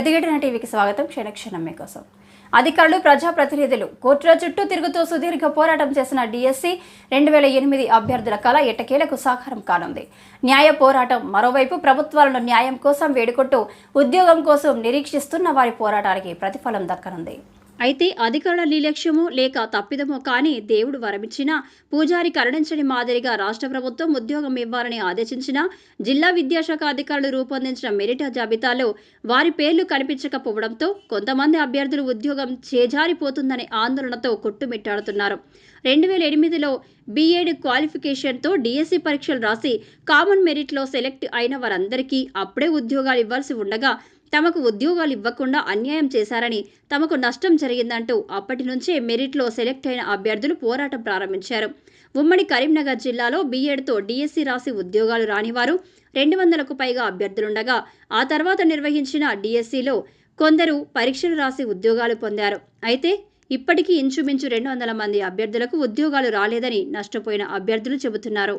ప్రతిఘటన టీవీకి స్వాగతం క్షణక్షణం మీకోసం అధికారులు ప్రజాప్రతినిధులు కోర్టుల చుట్టూ తిరుగుతూ సుదీర్ఘ పోరాటం చేసిన డిఎస్సి రెండు వేల ఎనిమిది అభ్యర్థుల కళ ఎట్టకేలకు సాకారం కానుంది. న్యాయ పోరాటం మరోవైపు ప్రభుత్వాలను న్యాయం కోసం వేడుకుంటూ ఉద్యోగం కోసం నిరీక్షిస్తున్న వారి పోరాటానికి ప్రతిఫలం దక్కనుంది. అయితే అధికారుల నిర్లక్ష్యమో లేక తప్పిదమో కానీ దేవుడు వరమిచ్చినా పూజారి కరుణించని మాదిరిగా రాష్ట్ర ప్రభుత్వం ఉద్యోగం ఇవ్వాలని ఆదేశించిన జిల్లా విద్యాశాఖ అధికారులు రూపొందించిన మెరిట్ జాబితాలో వారి పేర్లు కనిపించకపోవడంతో కొంతమంది అభ్యర్థులు ఉద్యోగం చేజారిపోతుందనే ఆందోళనతో కొట్టుమిట్టాడుతున్నారు. రెండు వేల ఎనిమిదిలో బీఏడ్ క్వాలిఫికేషన్తో డిఎస్సి పరీక్షలు రాసి కామన్ మెరిట్లో సెలెక్ట్ అయిన వారందరికీ అప్పుడే ఉద్యోగాలు ఇవ్వాల్సి ఉండగా తమకు ఉద్యోగాలు ఇవ్వకుండా అన్యాయం చేశారని తమకు నష్టం జరిగిందంటూ అప్పటి నుంచే మెరిట్లో సెలెక్ట్ అయిన అభ్యర్థులు పోరాటం ప్రారంభించారు. ఉమ్మడి కరీంనగర్ జిల్లాలో బీఎడ్తో డిఎస్సి రాసి ఉద్యోగాలు రానివారు రెండు వందలకు పైగా అభ్యర్థులుండగా ఆ తర్వాత నిర్వహించిన డిఎస్సిలో కొందరు పరీక్షలు రాసి ఉద్యోగాలు పొందారు. అయితే ఇప్పటికీ ఇంచుమించు రెండు వందల మంది అభ్యర్థులకు ఉద్యోగాలు రాలేదని నష్టపోయిన అభ్యర్థులు చెబుతున్నారు.